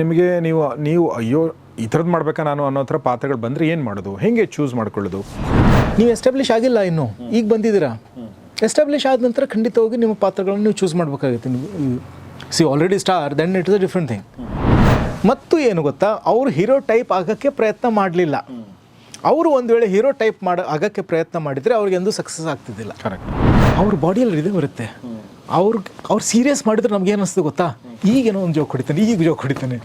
ನಿಮಗೆ ನೀವು ನೀವು ಅಯ್ಯೋ ಈ ಥರದ್ದು ಮಾಡ್ಬೇಕಾ ನಾನು ಅನ್ನೋ ಥರ ಪಾತ್ರಗಳು ಬಂದರೆ ಏನು ಮಾಡೋದು? ಹೇಗೆ ಚೂಸ್ ಮಾಡ್ಕೊಳ್ಳೋದು? ನೀವು ಎಸ್ಟಾಬ್ಲಿಷ್ ಆಗಿಲ್ಲ ಇನ್ನು. ಈಗ ಬಂದಿದ್ದೀರಾ? ಎಸ್ಟಾಬ್ಲಿಷ್ ಆದ ನಂತರ ಖಂಡಿತವಾಗಿ ನಿಮ್ಮ ಪಾತ್ರಗಳನ್ನು ನೀವು ಚೂಸ್ ಮಾಡಬೇಕಾಗುತ್ತೆ ನೀವು see already star then it is a different thing ಮತ್ತು ಏನು ಗೊತ್ತಾ? ಅವರು ಹೀರೋ ಟೈಪ್ ಆಗೋಕ್ಕೆ ಪ್ರಯತ್ನ ಮಾಡಲಿಲ್ಲ. ಅವರು ಒಂದು ವೇಳೆ ಹೀರೋ ಟೈಪ್ ಮಾಡ ಆಗೋಕ್ಕೆ ಪ್ರಯತ್ನ ಮಾಡಿದರೆ ಅವ್ರಿಗೆ ಎಂದೂ ಸಕ್ಸಸ್ ಆಗ್ತಿದ್ದಿಲ್ಲ. ಕರೆಕ್ಟ್ ಅವ್ರ ಬಾಡಿಯಲ್ಲಿ ಇದೇ ಬರುತ್ತೆ. ಅವ್ರು ಅವ್ರು ಸೀರಿಯಸ್ ಮಾಡಿದ್ರೆ ನಮ್ಗೆ ಏನು ಅನಿಸ್ತು ಗೊತ್ತಾ? ಈಗೇನೋ ಒಂದು ಜೋಕ್ ಹೊಡಿತಾನೆ, ಈಗ ಜೋಕ್ ಹೊಡಿತಾನೆ.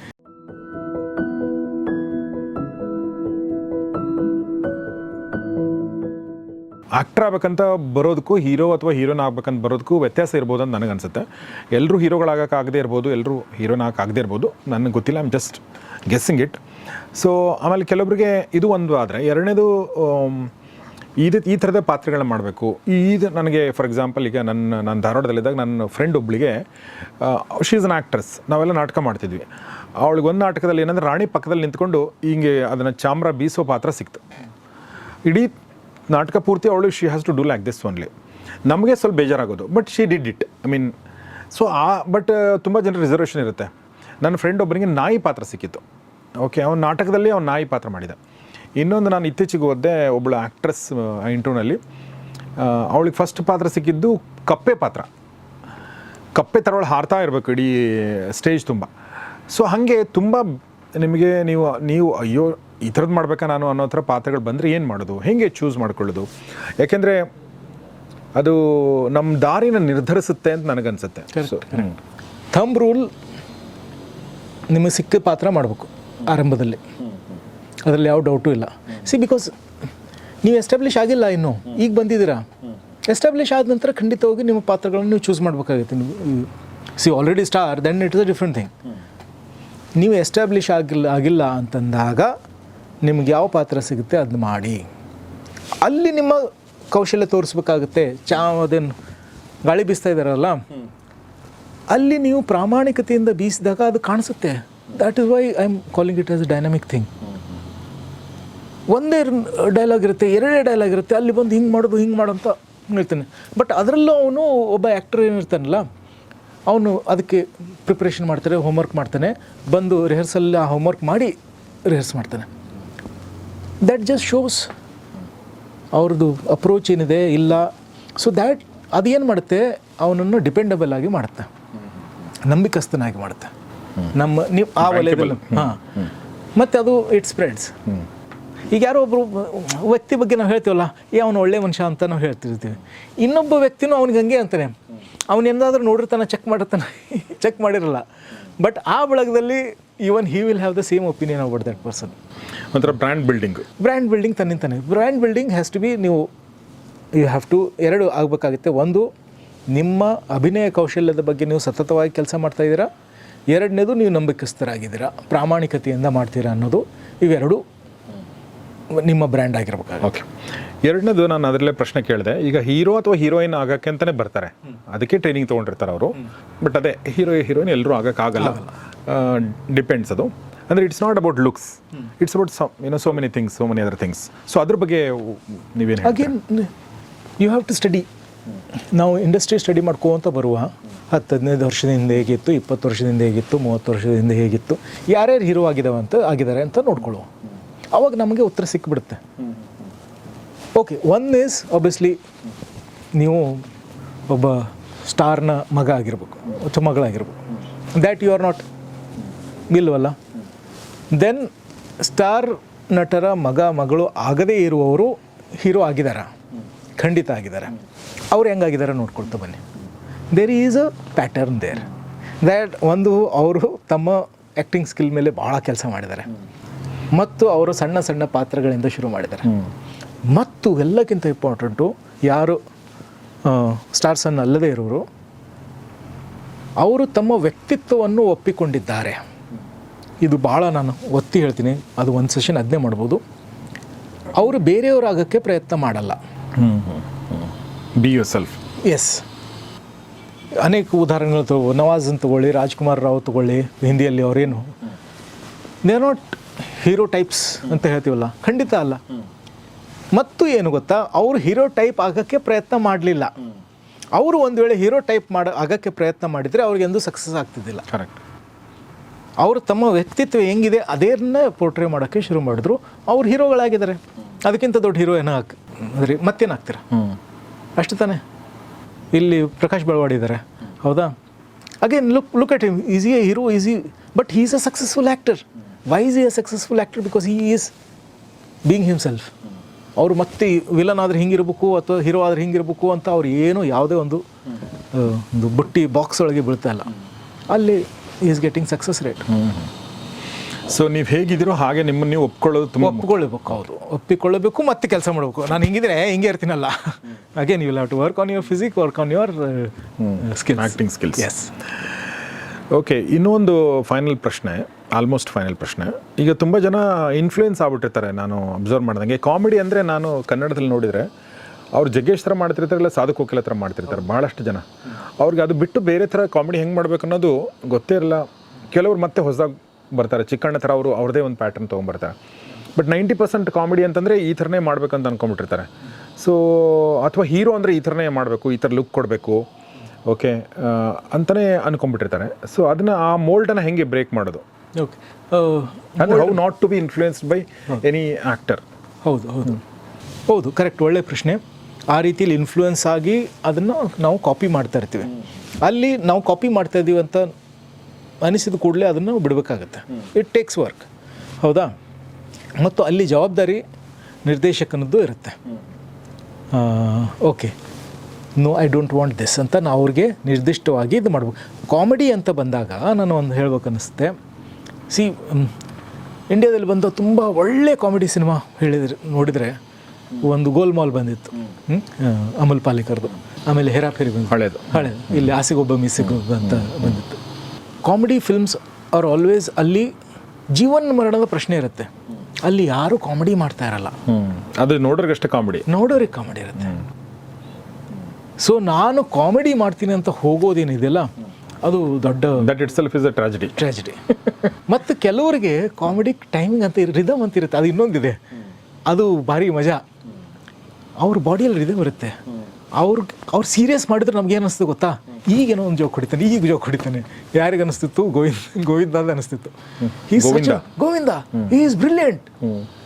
ಆಕ್ಟರ್ ಆಗ್ಬೇಕಂತ ಬರೋದಕ್ಕೂ ಹೀರೋ ಅಥವಾ ಹೀರೋನ್ ಆಗ್ಬೇಕಂತ ಬರೋದಕ್ಕೂ ವ್ಯತ್ಯಾಸ ಇರ್ಬೋದು ಅಂತ ನನಗೆ ಅನ್ಸುತ್ತೆ ಎಲ್ಲರೂ ಹೀರೋಗಳಾಗಕ್ಕಾಗದೇ ಇರ್ಬೋದು ಎಲ್ಲರೂ ಹೀರೋನ್ ಆಗದೇ ಇರ್ಬೋದು, ನನಗೆ ಗೊತ್ತಿಲ್ಲ I'm just guessing it so ಆಮೇಲೆ ಕೆಲವೊಬ್ಬರಿಗೆ ಇದು ಒಂದು ಆದರೆ, ಎರಡನೇದು ಇದು ಈ ಥರದ ಪಾತ್ರಗಳನ್ನ ಮಾಡಬೇಕು. ಇದು ನನಗೆ ಫಾರ್ ಎಕ್ಸಾಂಪಲ್ ಈಗ ನನ್ನ ನಾನು ಧಾರವಾಡದಲ್ಲಿದ್ದಾಗ ನನ್ನ ಫ್ರೆಂಡ್ ಒಬ್ಬಳಿಗೆ ಶಿ ಇಸ್ ಅನ್ ಆ್ಯಕ್ಟ್ರೆಸ್ ನಾವೆಲ್ಲ ನಾಟಕ ಮಾಡ್ತಿದ್ವಿ. ಅವಳಿಗೆ ಒಂದು ನಾಟಕದಲ್ಲಿ ಏನಂದ್ರೆ ರಾಣಿ ಪಕ್ಕದಲ್ಲಿ ನಿಂತ್ಕೊಂಡು ಹಿಂಗೆ ಅದನ್ನು ಚಾಮ್ರ ಬೀಸೋ ಪಾತ್ರ ಸಿಕ್ತು. ಇಡೀ ನಾಟಕ ಪೂರ್ತಿ ಅವಳು she has to do like this only ನಮಗೆ ಸ್ವಲ್ಪ ಬೇಜಾರಾಗೋದು but she did it I mean so ah but ತುಂಬ ಜನ ರಿಸರ್ವೇಷನ್ ಇರುತ್ತೆ. ನನ್ನ ಫ್ರೆಂಡ್ ಒಬ್ಬರಿಗೆ ನಾಯಿ ಪಾತ್ರ ಸಿಕ್ಕಿತ್ತು. ಓಕೆ ಅವ್ನು ನಾಟಕದಲ್ಲಿ ಅವ್ನು ನಾಯಿ ಪಾತ್ರ ಮಾಡಿದ. ಇನ್ನೊಂದು ನಾನು ಇತ್ತೀಚೆಗೆ ಓದ್ದೆ ಒಬ್ಬಳು ಆ್ಯಕ್ಟ್ರೆಸ್ ಇಂಟರ್ವ್ಯೂನಲ್ಲಿ ಅವಳಿಗೆ ಫಸ್ಟ್ ಪಾತ್ರ ಸಿಕ್ಕಿದ್ದು ಕಪ್ಪೆ ಪಾತ್ರ. ಕಪ್ಪೆ ಥರ ಅವಳು ಹಾರ್ತಾ ಇರಬೇಕು ಇಡೀ ಸ್ಟೇಜ್ ತುಂಬ. ಸೊ ಹಾಗೆ ತುಂಬ ನಿಮಗೆ ನೀವು ನೀವು ಅಯ್ಯೋ ಈ ಥರದ್ದು ಮಾಡ್ಬೇಕಾ ನಾನು ಅನ್ನೋ ಥರ ಪಾತ್ರಗಳು ಬಂದರೆ ಏನು ಮಾಡೋದು? ಹೇಗೆ ಚೂಸ್ ಮಾಡ್ಕೊಳ್ಳೋದು? ಯಾಕೆಂದರೆ ಅದು ನಮ್ಮ ದಾರಿನ ನಿರ್ಧರಿಸುತ್ತೆ ಅಂತ ನನಗನ್ಸುತ್ತೆ. ಥಂಬ್ ರೂಲ್ ನಿಮಗೆ ಸಿಕ್ಕ ಪಾತ್ರ ಮಾಡಬೇಕು ಆರಂಭದಲ್ಲಿ. ಅದರಲ್ಲಿ ಯಾವ ಡೌಟು ಇಲ್ಲ. ಸಿ ಬಿಕಾಸ್ ನೀವು ಎಸ್ಟಾಬ್ಲಿಷ್ ಆಗಿಲ್ಲ ಇನ್ನು. ಈಗ ಬಂದಿದ್ದೀರಾ? ಎಸ್ಟಾಬ್ಲಿಷ್ ಆದ ನಂತರ ಖಂಡಿತವಾಗಿ ನಿಮ್ಮ ಪಾತ್ರಗಳನ್ನು ನೀವು ಚೂಸ್ ಮಾಡಬೇಕಾಗುತ್ತೆ ನೀವು see already star then it is a different thing ನೀವು ಎಸ್ಟಾಬ್ಲಿಷ್ ಆಗಿಲ್ಲ ಆಗಿಲ್ಲ ಅಂತಂದಾಗ ನಿಮ್ಗೆ ಯಾವ ಪಾತ್ರ ಸಿಗುತ್ತೆ ಅದನ್ನ ಮಾಡಿ. ಅಲ್ಲಿ ನಿಮ್ಮ ಕೌಶಲ್ಯ ತೋರಿಸ್ಬೇಕಾಗುತ್ತೆ. ಚಾ, ಅದೇನು ಗಾಳಿ ಬೀಸ್ತಾ ಇದ್ದಾರಲ್ಲ? ಅಲ್ಲಿ ನೀವು ಪ್ರಾಮಾಣಿಕತೆಯಿಂದ ಬೀಸಿದಾಗ ಅದು ಕಾಣಿಸುತ್ತೆ. That is why I am calling it as dynamic thing ಒಂದೇ ಡೈಲಾಗ್ ಇರುತ್ತೆ ಎರಡೇ ಡೈಲಾಗ್ ಇರುತ್ತೆ ಅಲ್ಲಿ ಬಂದು ಹಿಂಗೆ ಮಾಡೋದು ಹಿಂಗೆ ಮಾಡು ಅಂತ ಹೇಳ್ತಾನೆ. ಬಟ್ ಅದರಲ್ಲೂ ಅವನು ಒಬ್ಬ ಆ್ಯಕ್ಟರ್ ಏನಿರ್ತಾನಲ್ಲ ಅವನು ಅದಕ್ಕೆ ಪ್ರಿಪ್ರೇಷನ್ ಮಾಡ್ತಾರೆ ಹೋಮ್ವರ್ಕ್ ಮಾಡ್ತಾನೆ ಬಂದು ರಿಹರ್ಸಲ್ ಆ ಹೋಮ್ವರ್ಕ್ ಮಾಡಿ ರಿಹರ್ಸ್ ಮಾಡ್ತಾನೆ. ದ್ಯಾಟ್ ಜಸ್ಟ್ ಶೋಸ್ ಅವ್ರದ್ದು ಅಪ್ರೋಚ್ ಏನಿದೆ ಇಲ್ಲ. ಸೊ ದ್ಯಾಟ್ ಅದೇನು ಮಾಡುತ್ತೆ ಅವನನ್ನು ಡಿಪೆಂಡಬಲ್ ಆಗಿ ಮಾಡುತ್ತೆ. ನಂಬಿಕಸ್ತನಾಗಿ ಮಾಡುತ್ತೆ. ನಮ್ಮ ನೀವು ಆ ವಲಯದಲ್ಲಿ ಹಾಂ. ಮತ್ತು ಅದು ಇಟ್ ಸ್ಪ್ರೆಡ್ಸ್ ಈಗ ಯಾರೋ ಒಬ್ಬರು ವ್ಯಕ್ತಿ ಬಗ್ಗೆ ನಾವು ಹೇಳ್ತೀವಲ್ಲ ಏ ಅವನು ಒಳ್ಳೆ ಮನುಷ್ಯ ಅಂತ ನಾವು ಹೇಳ್ತಿರ್ತೀವಿ. ಇನ್ನೊಬ್ಬ ವ್ಯಕ್ತಿನೂ ಅವ್ನಿಗೆ ಹಂಗೆ ಅಂತಾನೆ ಅವನು ಎಂದಾದರೂ ನೋಡಿರ್ತಾನೆ ಚೆಕ್ ಮಾಡಿರ್ತಾನೆ ಚೆಕ್ ಮಾಡಿರಲ್ಲ. ಬಟ್ ಆ ಬಳಗದಲ್ಲಿ even he will have the same opinion about that person ಒಂಥರ brand building brand building ತನ್ನಿಂತಾನೆ brand building has to be ನೀವು ಯು ಹ್ಯಾವ್ ಟು ಎರಡು ಆಗಬೇಕಾಗುತ್ತೆ. ಒಂದು ನಿಮ್ಮ ಅಭಿನಯ ಕೌಶಲ್ಯದ ಬಗ್ಗೆ ನೀವು ಸತತವಾಗಿ ಕೆಲಸ ಮಾಡ್ತಾ ಇದ್ದೀರಾ? ಎರಡನೇದು ನೀವು ನಂಬಿಕಸ್ಥರಾಗಿದ್ದೀರಾ? ಪ್ರಾಮಾಣಿಕತೆಯಿಂದ ಮಾಡ್ತೀರಾ ಅನ್ನೋದು. ಇವೆರಡು ನಿಮ್ಮ ಬ್ರ್ಯಾಂಡ್ ಆಗಿರ್ಬೇಕು ಓಕೆ ಎರಡನೇದು ನಾನು ಅದರಲ್ಲೇ ಪ್ರಶ್ನೆ ಕೇಳಿದೆ. ಈಗ ಹೀರೋ ಅಥವಾ ಹೀರೋಯಿನ್ ಆಗಕ್ಕೆ ಅಂತಲೇ ಬರ್ತಾರೆ. ಅದಕ್ಕೆ ಟ್ರೈನಿಂಗ್ ತೊಗೊಂಡಿರ್ತಾರೆ ಅವರು. ಬಟ್ ಅದೇ ಹೀರೋ ಹೀರೋಯಿನ್ ಎಲ್ಲರೂ ಆಗೋಕ್ಕಾಗಲ್ಲ ಡಿಪೆಂಡ್ಸ್ ಅದು. ಅಂದರೆ it's not about looks it's about some ಏನೋ so many things so many other things so ಅದ್ರ ಬಗ್ಗೆ ನೀವೇನು again you have to study ನಾವು ಇಂಡಸ್ಟ್ರಿ ಸ್ಟಡಿ ಮಾಡ್ಕೋತ ಬರುವ ಹತ್ತು ಹದಿನೈದು ವರ್ಷದಿಂದ ಹೇಗಿತ್ತು ಇಪ್ಪತ್ತು ವರ್ಷದಿಂದ ಹೇಗಿತ್ತು ಮೂವತ್ತು ವರ್ಷದಿಂದ ಹೇಗಿತ್ತು ಯಾರ್ಯಾರು ಹೀರೋ ಆಗಿದ್ದಾವೆ ಅಂತ ಆಗಿದ್ದಾರೆ ಅಂತ ನೋಡ್ಕೊಳ್ಳುವ. ಅವಾಗ ನಮಗೆ ಉತ್ತರ ಸಿಕ್ಬಿಡುತ್ತೆ. ಓಕೆ ಒನ್ ಈಸ್ ಒಬ್ವಿಯಸ್ಲಿ ನೀವು ಒಬ್ಬ ಸ್ಟಾರ್ನ ಮಗ ಆಗಿರ್ಬೇಕು ಅಥವಾ ಮಗಳಾಗಿರ್ಬೇಕು. ದ್ಯಾಟ್ ಯು ಆರ್ ನಾಟ್ ಇಲ್ವಲ್ಲ? ದೆನ್ ಸ್ಟಾರ್ ನಟರ ಮಗ, ಮಗಳು ಆಗದೇ ಇರುವವರು ಹೀರೋ ಆಗಿದ್ದಾರೆ ಖಂಡಿತ ಆಗಿದ್ದಾರೆ ಅವ್ರು ಹೆಂಗಾಗಿದ್ದಾರೆ ನೋಡ್ಕೊಳ್ತಾ ಬನ್ನಿ. There is a pattern there that ಒಂದು, ಅವರು ತಮ್ಮ ಆ್ಯಕ್ಟಿಂಗ್ ಸ್ಕಿಲ್ ಮೇಲೆ ಭಾಳ ಕೆಲಸ ಮಾಡಿದ್ದಾರೆ ಮತ್ತು ಅವರು ಸಣ್ಣ ಸಣ್ಣ ಪಾತ್ರಗಳಿಂದ ಶುರು ಮಾಡಿದ್ದಾರೆ. ಮತ್ತು ಎಲ್ಲಕ್ಕಿಂತ ಇಂಪಾರ್ಟೆಂಟು ಯಾರು ಸ್ಟಾರ್ಸನ್ನು ಅಲ್ಲದೇ ಇರೋರು ಅವರು ತಮ್ಮ ವ್ಯಕ್ತಿತ್ವವನ್ನು ಒಪ್ಪಿಕೊಂಡಿದ್ದಾರೆ. ಇದು ಭಾಳ ನಾನು ಒತ್ತಿ ಹೇಳ್ತೀನಿ ಅದು ಒಂದು ಸೆಷನ್ ಅದನ್ನೇ ಮಾಡ್ಬೋದು. ಅವರು ಬೇರೆಯವರಾಗಕ್ಕೆ ಪ್ರಯತ್ನ ಮಾಡಲ್ಲ. ಬಿ ಯೋರ್ ಸೆಲ್ಫ್ ಎಸ್ ಅನೇಕ ಉದಾಹರಣೆಗಳು ತಗೋ ನವಾಜನ್ ತಗೊಳ್ಳಿ ರಾಜ್ಕುಮಾರ್ ರಾವ್ ತಗೊಳ್ಳಿ ಹಿಂದಿಯಲ್ಲಿ ಅವರೇನು? They are not hero types ಅಂತ ಹೇಳ್ತೀವಲ್ಲ? ಖಂಡಿತ ಅಲ್ಲ. ಮತ್ತು ಏನು ಗೊತ್ತಾ? ಅವರು ಹೀರೋ ಟೈಪ್ ಆಗೋಕ್ಕೆ ಪ್ರಯತ್ನ ಮಾಡಲಿಲ್ಲ. ಅವರು ಒಂದು ವೇಳೆ ಹೀರೋ ಟೈಪ್ ಮಾಡ ಆಗೋಕ್ಕೆ ಪ್ರಯತ್ನ ಮಾಡಿದರೆ ಅವ್ರಿಗೆ ಎಂದೂ ಸಕ್ಸಸ್ ಆಗ್ತಿದ್ದಿಲ್ಲ. ಕರೆಕ್ಟ್ ಅವರು ತಮ್ಮ ವ್ಯಕ್ತಿತ್ವ ಹೆಂಗಿದೆ ಅದೇನ್ನ ಪೋರ್ಟ್ರೇ ಮಾಡೋಕ್ಕೆ ಶುರು ಮಾಡಿದ್ರು. ಅವ್ರು ಹೀರೋಗಳಾಗಿದ್ದಾರೆ ಅದಕ್ಕಿಂತ ದೊಡ್ಡ ಹೀರೋ ಏನೋ ಹಾಕ್ ಅಂದರೆ ಮತ್ತೇನಾಗ್ತೀರಾ? ಅಷ್ಟು ತಾನೇ. ಇಲ್ಲಿ ಪ್ರಕಾಶ್ ಬೆಳವಾಡಿ ಇದ್ದಾರೆ ಹೌದಾ? Again look look at him easy a hero easy but he is a successful actor why is a successful actor because he is being himself ಅವರು ಮತ್ತೆ ವಿಲನ್ ಆದರೆ ಹಿಂಗಿರಬೇಕು ಅಥವಾ ಹೀರೋ ಆದರೆ ಹಿಂಗಿರಬೇಕು ಅಂತ ಅವ್ರು ಏನೂ ಯಾವುದೇ ಒಂದು ಒಂದು ಬುಟ್ಟಿ ಬಾಕ್ಸ್ ಒಳಗೆ ಬೀಳ್ತಾ ಇಲ್ಲ. ಅಲ್ಲಿ is getting success rate so ನೀವು ಹೇಗಿದ್ದೀರೋ ಹಾಗೆ ನಿಮ್ಮನ್ನು ನೀವು ಒಪ್ಕೊಳ್ಳೋದು ತುಂಬ ಒಪ್ಕೊಳ್ಬೇಕು ಅವರು. ಒಪ್ಪಿಕೊಳ್ಳಬೇಕು ಮತ್ತೆ ಕೆಲಸ ಮಾಡಬೇಕು. ನಾನು ಹಿಂಗಿದ್ರೆ ಹಿಂಗೆ ಇರ್ತೀನಲ್ಲ. Again you have to work on your physique work on your skill Acting skills. Yes okay ಇನ್ನೊಂದು ಫೈನಲ್ ಪ್ರಶ್ನೆ. ಆಲ್ಮೋಸ್ಟ್ ಫೈನಲ್ ಪ್ರಶ್ನೆ. ಈಗ ತುಂಬ ಜನ ಇನ್ಫ್ಲೂಯೆನ್ಸ್ ಆಗ್ಬಿಟ್ಟಿರ್ತಾರೆ ನಾನು ಅಬ್ಸರ್ವ್ ಮಾಡ್ದಂಗೆ. ಕಾಮಿಡಿ ಅಂದರೆ ನಾನು ಕನ್ನಡದಲ್ಲಿ ನೋಡಿದರೆ ಅವ್ರು ಜಗ್ಗೇಶ್ ಥರ ಮಾಡ್ತಿರ್ತಾರೆ, ಇಲ್ಲ ಸಾಧು ಕೋಕಿಲ ಥರ ಮಾಡ್ತಿರ್ತಾರೆ ಭಾಳಷ್ಟು ಜನ. ಅವ್ರಿಗೆ ಅದು ಬಿಟ್ಟು ಬೇರೆ ಥರ ಕಾಮಿಡಿ ಹೆಂಗೆ ಮಾಡ್ಬೇಕು ಅನ್ನೋದು ಗೊತ್ತೇ ಇರಲ್ಲ. ಕೆಲವರು ಮತ್ತೆ ಹೊಸದಾಗಿ ಬರ್ತಾರೆ, ಚಿಕ್ಕಣ್ಣ ಥರ ಅವರು ಅವ್ರದೇ ಒಂದು ಪ್ಯಾಟರ್ನ್ ತೊಗೊಂಬರ್ತಾರೆ. ಬಟ್ ನೈಂಟಿ ಪರ್ಸೆಂಟ್ ಕಾಮಿಡಿ ಅಂತಂದರೆ ಈ ಥರನೇ ಮಾಡಬೇಕಂತ ಅಂದ್ಕೊಂಬಿಟ್ಟಿರ್ತಾರೆ ಸೊ ಅಥವಾ ಹೀರೋ ಅಂದರೆ ಈ ಥರನೇ ಮಾಡಬೇಕು, ಈ ಥರ ಲುಕ್ ಕೊಡಬೇಕು ಓಕೆ ಅಂತಲೇ ಅಂದ್ಕೊಂಬಿಟ್ಟಿರ್ತಾರೆ ಸೊ ಅದನ್ನು ಆ ಮೋಲ್ಡನ್ನು ಹೆಂಗೆ ಬ್ರೇಕ್ ಮಾಡೋದು? ಓಕೆ ಅಂದರೆ how not to be influenced by any actor ಹೌದು ಹೌದು. ಹೌದು ಕರೆಕ್ಟ್ ಒಳ್ಳೆ ಪ್ರಶ್ನೆ. ಆ ರೀತಿಯಲ್ಲಿ ಇನ್ಫ್ಲೂಯೆನ್ಸ್ ಆಗಿ ಅದನ್ನು ನಾವು ಕಾಪಿ ಮಾಡ್ತಾ ಇರ್ತೀವಿ. ಅಲ್ಲಿ ನಾವು ಕಾಪಿ ಮಾಡ್ತಾ ಇದ್ದೀವಿ ಅಂತ ಅನಿಸಿದ ಕೂಡಲೇ ಅದನ್ನು ಬಿಡಬೇಕಾಗತ್ತೆ. ಇಟ್ ಟೇಕ್ಸ್ ವರ್ಕ್ ಹೌದಾ? ಮತ್ತು ಅಲ್ಲಿ ಜವಾಬ್ದಾರಿ ನಿರ್ದೇಶಕನದ್ದು ಇರುತ್ತೆ. Okay no I don't want this ಅಂತ ನಾವು ಅವ್ರಿಗೆ ನಿರ್ದಿಷ್ಟವಾಗಿ ಇದು ಮಾಡ್ಬೇಕು. ಕಾಮಿಡಿ ಅಂತ ಬಂದಾಗ ನಾನು ಒಂದು ಹೇಳ್ಬೇಕು ಅನ್ನಿಸುತ್ತೆ ಸಿ ಇಂಡಿಯಾದಲ್ಲಿ ಬಂದ ತುಂಬ ಒಳ್ಳೆ ಕಾಮಿಡಿ ಸಿನಿಮಾ ಹೇಳಿದ್ರೆ ನೋಡಿದರೆ ಒಂದು ಗೋಲ್ಮಾಲ್ ಬಂದಿತ್ತು. ಹ್ಮ್? ಆ, ಅಮಲ್ ಪಾಲಿಕರ್ದು. ಆಮೇಲೆ ಹೇರಾಫೇರಿ ಬಂದು ಹಳೆದು. ಹಳೇದು. ಇಲ್ಲಿ ಆಸೆಗೊಬ್ಬ ಮಿಸ್ಸಿಗೊಬ್ಬ ಅಂತ ಬಂದಿತ್ತು. ಕಾಮಿಡಿ ಫಿಲ್ಮ್ಸ್ ಆರ್ ಆಲ್ವೇಸ್ ಅಲ್ಲಿ ಜೀವನ ಮರಣದ ಪ್ರಶ್ನೆ ಇರುತ್ತೆ. ಅಲ್ಲಿ ಯಾರು ಕಾಮಿಡಿ ಮಾಡ್ತಾ ಇರಲ್ಲ. ಅದು ನೋಡೋರಿಗಷ್ಟೇ ಕಾಮಿಡಿ ನೋಡೋರಿಗೆ ಕಾಮಿಡಿ ಇರುತ್ತೆ. ಸೊ ನಾನು ಕಾಮಿಡಿ ಮಾಡ್ತೀನಿ ಅಂತ ಹೋಗೋದೇನಿದೆಯಲ್ಲ ಅದು ದೊಡ್ಡ that itself is a tragedy tragedy ಮತ್ತು ಕೆಲವರಿಗೆ ಕಾಮಿಡಿ ಟೈಮಿಂಗ್ ಅಂತ ರಿದಮ್ ಅಂತ ಇರುತ್ತೆ. ಅದು ಇನ್ನೊಂದಿದೆ. ಅದು ಭಾರಿ ಮಜಾ. ಅವ್ರ ಬಾಡಿಯಲ್ಲಿ ರಿದಮ್ ಇರುತ್ತೆ. ಅವ್ರ ಅವ್ರ ಸೀರಿಯಸ್ ಮಾಡಿದ್ರೆ ನಮ್ಗೆ ಏನು ಅನಿಸ್ತು ಗೊತ್ತಾ? ಈಗೇನೋ ಒಂದು ಜೋಕ್ ಹೊಡಿತಾನೆ ಈಗ ಜೋಕ್ ಹೊಡಿತಾನೆ. ಯಾರಿಗೆ ಅನಿಸ್ತಿತ್ತು? ಗೋವಿಂದ ಗೋವಿಂದ ಅಂತ ಅನಿಸ್ತಿತ್ತು. Govinda. Govinda. He is brilliant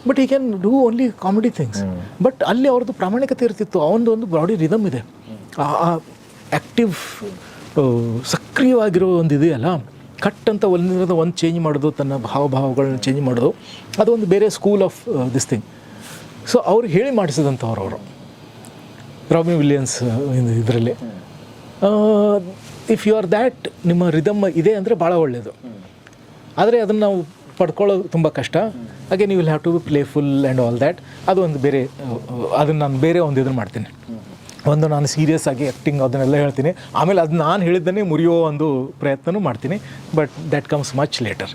but he can do only comedy things but ಅಲ್ಲಿ ಅವ್ರದ್ದು ಪ್ರಾಮಾಣಿಕತೆ ಇರ್ತಿತ್ತು. ಅವನದು ಒಂದು ಬಾಡಿ ರಿದಮ್ ಇದೆ. ಆ ಆ್ಯಕ್ಟಿವ್ ಸಕ್ರಿಯವಾಗಿರೋ ಒಂದು ಇದೆಯಲ್ಲ ಕಟ್ ಅಂತ ಒಂದಿರದ ಒಂದು ಚೇಂಜ್ ಮಾಡೋದು, ತನ್ನ ಭಾವಭಾವಗಳನ್ನ ಚೇಂಜ್ ಮಾಡೋದು. ಅದೊಂದು ಬೇರೆ school of this thing so ಅವ್ರು ಹೇಳಿ ಮಾಡಿಸಿದಂಥವ್ರು ಅವರು. ರಾಬಿನ್ ವಿಲಿಯನ್ಸ್ ಇದರಲ್ಲಿ. ಇಫ್ ಯು ಆರ್ ದ್ಯಾಟ್ ನಿಮ್ಮ ರಿದಮ್ ಇದೆ ಅಂದರೆ ಭಾಳ ಒಳ್ಳೆಯದು ಆದರೆ ಅದನ್ನು ನಾವು ಪಡ್ಕೊಳ್ಳೋದು ತುಂಬ ಕಷ್ಟ. ಹಾಗೆ ನೀವು will have to be playful and all that ಅದು ಒಂದು ಬೇರೆ ಅದನ್ನು ನಾನು ಬೇರೆ ಒಂದು ಇದನ್ನು ಮಾಡ್ತೀನಿ. ಒಂದು ನಾನು ಸೀರಿಯಸ್ ಆಗಿ ಆ್ಯಕ್ಟಿಂಗ್ ಅದನ್ನೆಲ್ಲ ಹೇಳ್ತೀನಿ. ಆಮೇಲೆ ಅದು ನಾನು ಹೇಳಿದ್ದನ್ನೇ ಮುರಿಯೋ ಒಂದು ಪ್ರಯತ್ನವೂ ಮಾಡ್ತೀನಿ. But that comes much later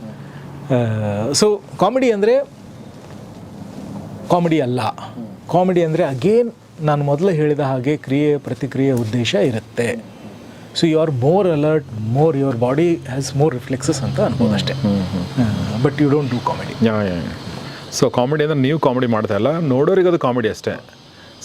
so comedy ಅಂದರೆ ಕಾಮಿಡಿ ಅಲ್ಲ. ಕಾಮಿಡಿ ಅಂದರೆ ಅಗೇನ್ ನಾನು ಮೊದಲು ಹೇಳಿದ ಹಾಗೆ ಕ್ರಿಯೆ ಪ್ರತಿಕ್ರಿಯೆ ಉದ್ದೇಶ ಇರುತ್ತೆ. So you are more alert more your body has more reflexes ಅಂತ ಅನ್ಬೋದು ಅಷ್ಟೇ. But you don't do comedy so comedy ಅಂದರೆ ನೀವು ಕಾಮಿಡಿ ಮಾಡ್ತಾ ಇಲ್ಲ. ನೋಡೋರಿಗೆ ಅದು ಕಾಮಿಡಿ ಅಷ್ಟೇ.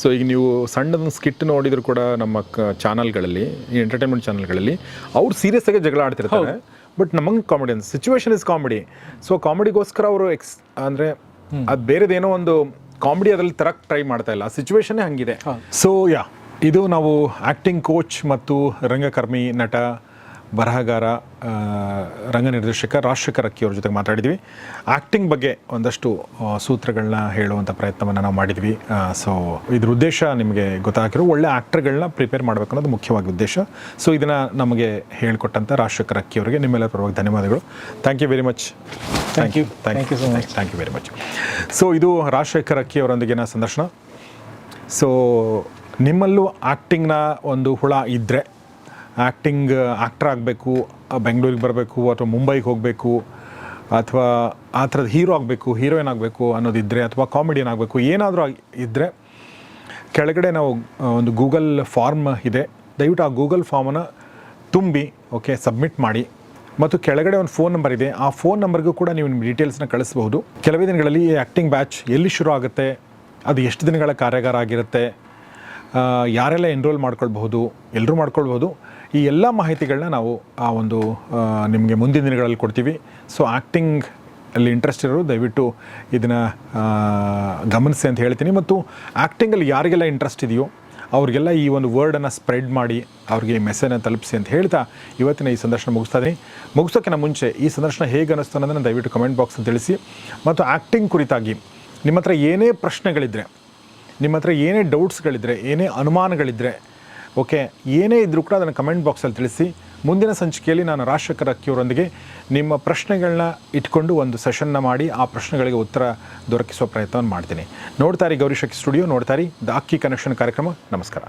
ಸೊ ಈಗ ನೀವು ಸಣ್ಣದೊಂದು ಸ್ಕಿಟ್ ನೋಡಿದ್ರು ಕೂಡ ನಮ್ಮ ಚಾನಲ್ಗಳಲ್ಲಿ ಈ ಎಂಟರ್ಟೈನ್ಮೆಂಟ್ ಚಾನಲ್ಗಳಲ್ಲಿ ಅವ್ರು ಸೀರಿಯಸ್ ಆಗಿ ಜಗಳ ಆಡ್ತಿರ್ತಾರೆ. ಬಟ್ ನಮಗೆ ಕಾಮಿಡಿ ಅಂತ ಸಿಚುವೇಶನ್ ಇಸ್ ಕಾಮಿಡಿ ಸೊ ಕಾಮಿಡಿಗೋಸ್ಕರ ಅವರು ಎಕ್ಸ್ ಅಂದರೆ ಅದು ಬೇರೆದೇನೋ ಒಂದು ಕಾಮಿಡಿ ಅದರಲ್ಲಿ ತರಕ್ ಟ್ರೈ ಮಾಡ್ತಾ ಇಲ್ಲ. ಸಿಚುವೇಶನ್ನೇ ಹಂಗಿದೆ. ಸೊ ಯಾ ಇದು ನಾವು ಆ್ಯಕ್ಟಿಂಗ್ ಕೋಚ್ ಮತ್ತು ರಂಗಕರ್ಮಿ ನಟ ಬರಹಗಾರ ರಂಗ ನಿರ್ದೇಶಕ ರಾಜಶೇಖರ್ ಅಕ್ಕಿ ಅವ್ರ ಜೊತೆಗೆ ಮಾತಾಡಿದ್ವಿ. ಆ್ಯಕ್ಟಿಂಗ್ ಬಗ್ಗೆ ಒಂದಷ್ಟು ಸೂತ್ರಗಳನ್ನ ಹೇಳುವಂಥ ಪ್ರಯತ್ನವನ್ನು ನಾವು ಮಾಡಿದ್ವಿ. ಸೊ ಇದ್ರ ಉದ್ದೇಶ ನಿಮಗೆ ಗೊತ್ತಾಗಿರೋ ಒಳ್ಳೆ ಆ್ಯಕ್ಟರ್ಗಳನ್ನ ಪ್ರಿಪೇರ್ ಮಾಡಬೇಕು ಅನ್ನೋದು ಮುಖ್ಯವಾಗಿ ಉದ್ದೇಶ. ಸೊ ಇದನ್ನು ನಮಗೆ ಹೇಳಿಕೊಟ್ಟಂಥ ರಾಜಶೇಖರ್ ಅಕ್ಕಿ ಅವರಿಗೆ ನಿಮ್ಮೆಲ್ಲ ಪರವಾಗಿ ಧನ್ಯವಾದಗಳು. Thank you very much thank you thank you so much thank you very much so ಇದು ರಾಜಶೇಖರ್ ಅಕ್ಕಿ ಅವರೊಂದಿಗಿನ ಸಂದರ್ಶನ. ಸೊ ನಿಮ್ಮಲ್ಲೂ ಆ್ಯಕ್ಟಿಂಗ್ನ ಒಂದು ಹುಳ ಇದ್ದರೆ ಆ್ಯಕ್ಟಿಂಗ್ ಆ್ಯಕ್ಟ್ರ್ ಆಗಬೇಕು ಬೆಂಗಳೂರಿಗೆ ಬರಬೇಕು, ಅಥವಾ ಮುಂಬೈಗೆ ಹೋಗಬೇಕು, ಅಥವಾ ಆ ಥರದ ಹೀರೋ ಆಗಬೇಕು, ಹೀರೋಯಿನ್ ಆಗಬೇಕು ಅನ್ನೋದಿದ್ದರೆ ಅಥವಾ ಕಾಮಿಡಿಯನ್ ಆಗಬೇಕು, ಏನಾದರೂ ಇದ್ದರೆ ಕೆಳಗಡೆ ನಾವು ಒಂದು ಗೂಗಲ್ ಫಾರ್ಮ್ ಇದೆ. ದಯವಿಟ್ಟು ಆ ಗೂಗಲ್ ಫಾರ್ಮನ್ನು ತುಂಬಿ, ಓಕೆ, ಸಬ್ಮಿಟ್ ಮಾಡಿ. ಮತ್ತು ಕೆಳಗಡೆ ಒಂದು ಫೋನ್ ನಂಬರ್ ಇದೆ. ಆ ಫೋನ್ ನಂಬರ್ಗೂ ಕೂಡ ನೀವು ನಿಮ್ಮ ಡೀಟೇಲ್ಸ್ನ ಕಳಿಸ್ಬಹುದು. ಕೆಲವೇ ದಿನಗಳಲ್ಲಿ ಈ ಆ್ಯಕ್ಟಿಂಗ್ ಬ್ಯಾಚ್ ಎಲ್ಲಿ ಶುರು ಆಗುತ್ತೆ, ಅದು ಎಷ್ಟು ದಿನಗಳ ಕಾರ್ಯಾಗಾರ ಆಗಿರುತ್ತೆ ಯಾರೆಲ್ಲ ಎನ್ರೋಲ್ ಮಾಡ್ಕೊಳ್ಬಹುದು ಎಲ್ಲರೂ ಮಾಡ್ಕೊಳ್ಬೋದು ಈ ಎಲ್ಲ ಮಾಹಿತಿಗಳನ್ನ ನಾವು ಆ ಒಂದು ನಿಮಗೆ ಮುಂದಿನ ದಿನಗಳಲ್ಲಿ ಕೊಡ್ತೀವಿ. ಸೊ ಆ್ಯಕ್ಟಿಂಗ್ ಅಲ್ಲಿ ಇಂಟ್ರೆಸ್ಟ್ ಇರೋರು ದಯವಿಟ್ಟು ಇದನ್ನು ಗಮನಿಸಿ ಅಂತ ಹೇಳ್ತೀನಿ. ಮತ್ತು ಆ್ಯಕ್ಟಿಂಗಲ್ಲಿ ಯಾರಿಗೆಲ್ಲ ಇಂಟ್ರೆಸ್ಟ್ ಇದೆಯೋ, ಅವ್ರಿಗೆಲ್ಲ ಈ ಒಂದು ವರ್ಡನ್ನು ಸ್ಪ್ರೆಡ್ ಮಾಡಿ, ಅವ್ರಿಗೆ ಈ ಮೆಸೇಜನ್ನು ತಲುಪಿಸಿ ಅಂತ ಹೇಳ್ತಾ ಇವತ್ತಿನ ಈ ಸಂದರ್ಶನ ಮುಗಿಸ್ತಾ ಇದ್ದೀನಿ. ಮುಗಿಸೋಕ್ಕಿಂತ ಮುಂಚೆ ಈ ಸಂದರ್ಶನ ಹೇಗೆ ಅನ್ನಿಸ್ತು ಅನ್ನೋದನ್ನು ದಯವಿಟ್ಟು ಕಮೆಂಟ್ ಬಾಕ್ಸ್ ತಿಳಿಸಿ. ಮತ್ತು ಆ್ಯಕ್ಟಿಂಗ್ ಕುರಿತಾಗಿ ನಿಮ್ಮ ಹತ್ರ ಏನೇ ಪ್ರಶ್ನೆಗಳಿದ್ದರೆ ನಿಮ್ಮ ಹತ್ರ ಏನೇ ಡೌಟ್ಸ್ಗಳಿದ್ದರೆ ಏನೇ ಅನುಮಾನಗಳಿದ್ದರೆ ಓಕೆ, ಏನೇ ಇದ್ದರೂ ಕೂಡ ಅದನ್ನು ಕಮೆಂಟ್ ಬಾಕ್ಸಲ್ಲಿ ತಿಳಿಸಿ. ಮುಂದಿನ ಸಂಚಿಕೆಯಲ್ಲಿ ನಾನು ರಾಜಶೇಖರ್ ಅಕ್ಕಿಯವರೊಂದಿಗೆ ನಿಮ್ಮ ಪ್ರಶ್ನೆಗಳನ್ನ ಇಟ್ಕೊಂಡು ಒಂದು ಸೆಷನ್ನ ಮಾಡಿ ಆ ಪ್ರಶ್ನೆಗಳಿಗೆ ಉತ್ತರ ದೊರಕಿಸುವ ಪ್ರಯತ್ನವನ್ನು ಮಾಡ್ತೀನಿ. ನೋಡ್ತಾರಿ ಗೌರಿಶಕ್ತಿ ಸ್ಟುಡಿಯೋ ನೋಡ್ತಾರಿ ದ ಅಕ್ಕಿ ಕನೆಕ್ಷನ್ ಕಾರ್ಯಕ್ರಮ. ನಮಸ್ಕಾರ.